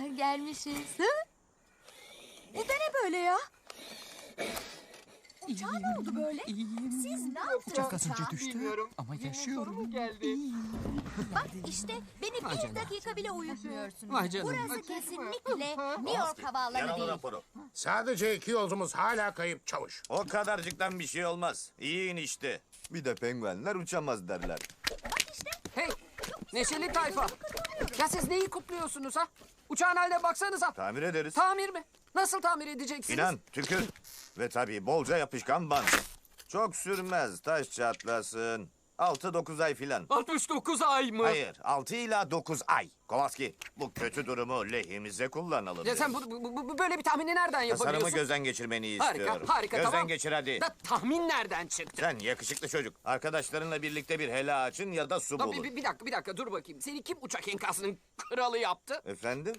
gelmişiz. Hı? Bu da ne böyle ya? Uçağa ne oldu böyle? Siz ne yaptınız Uçak az önce düştü ama yaşıyorum. Bak işte beni bir dakika bile uyutmuyorsunuz. Vay canına. Burası kesinlikle New York havaalanı Yaralı değil. raporu. Sadece iki yolcumuz hala kayıp çavuş. O kadarcıktan bir şey olmaz. İyi in işte. Bir de penguenler uçamaz derler. Hey, neşeli tayfa. Ya siz neyi kutluyorsunuz ha? Uçağın haline baksanıza. Tamir ederiz. Tamir mi? Nasıl tamir edeceksiniz? İnan, tükür. Ve tabii bolca yapışkan bant. Çok sürmez, taş çatlasın. 6-9 ay filan. 69 ay mı? Hayır, 6 ila 9 ay. Kovaski, bu kötü durumu lehimize kullanalım. Ya sen bu, bu- bu- böyle bir tahmini nereden Tasarımı yapabiliyorsun? gözden geçirmeni Harika, istiyorum. harika Gözden tamam. geçir hadi. Da tahmin nereden çıktı? Sen yakışıklı çocuk. Arkadaşlarınla birlikte bir hela açın ya da su Tabii, bulun. bir, bir dakika, bir dakika dur bakayım. Seni kim uçak enkazının kralı yaptı? Efendim?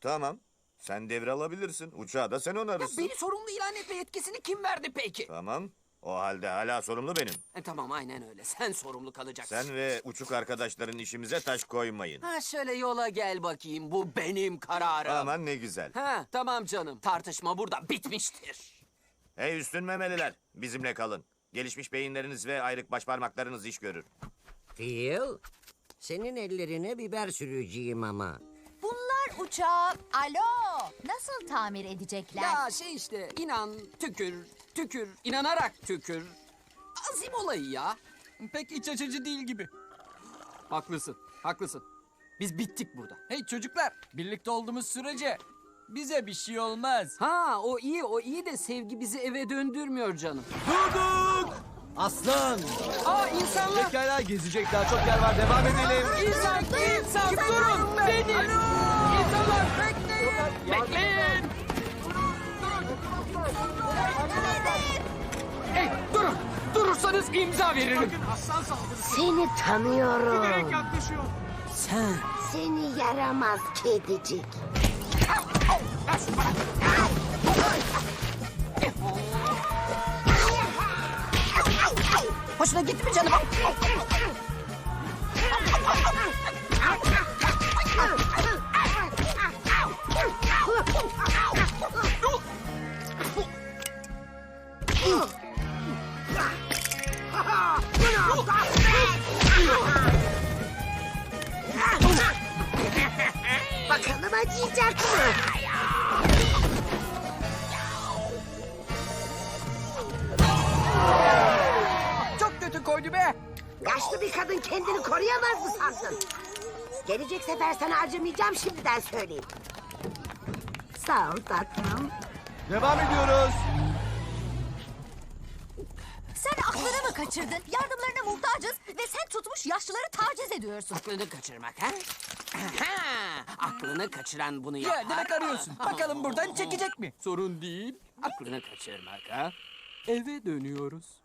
Tamam. Sen devralabilirsin. Uçağı da sen Ya onarırsın. beni sorumlu ilan etme yetkisini kim verdi peki? Tamam. O halde hala sorumlu benim. E, tamam aynen öyle. Sen sorumlu kalacaksın. Sen ve uçuk arkadaşların işimize taş koymayın. Ha şöyle yola gel bakayım. Bu benim kararım. Aman ne güzel. Ha tamam canım. Tartışma burada bitmiştir. Hey üstün memeliler. Bizimle kalın. Gelişmiş beyinleriniz ve ayrık başparmaklarınız iş görür. Phil, senin ellerine biber sürücüyüm ama. Bunlar uçağı alo nasıl tamir edecekler? Ya şey işte inan, tükür, tükür, inanarak tükür. Azim olayı ya. Pek iç açıcı değil gibi. Haklısın, haklısın. Biz bittik burada. Hey çocuklar, birlikte olduğumuz sürece bize bir şey olmaz. Ha o iyi, o iyi de sevgi bizi eve döndürmüyor canım. Aslan! Aa insanlar! Pekala gezecek daha çok yer var. Devam edelim. İnsan, insan durun! Beni! İnsanlar bekleyin! Bekleyin! Durursanız imza veririm. Seni tanıyorum. Sen Seni yaramaz kedicik. hoşuna gitti mi canım? Bakalım acıyacak mı? Çok kötü koydu be. Yaşlı bir kadın kendini koruyamaz mı sandın? Gelecek sefer sana acımayacağım şimdiden söyleyeyim. Sağ ol tatlım. Devam ediyoruz. Sen aklını mı kaçırdın? Yardımlarına muhtacız ve sen tutmuş yaşlıları taciz ediyorsun. Aklını kaçırmak ha? Aha! Aklını kaçıran bunu Ya yapar. demek arıyorsun. Bakalım buradan çekecek mi? Sorun değil. Aklını kaçırmak ha? Eve dönüyoruz.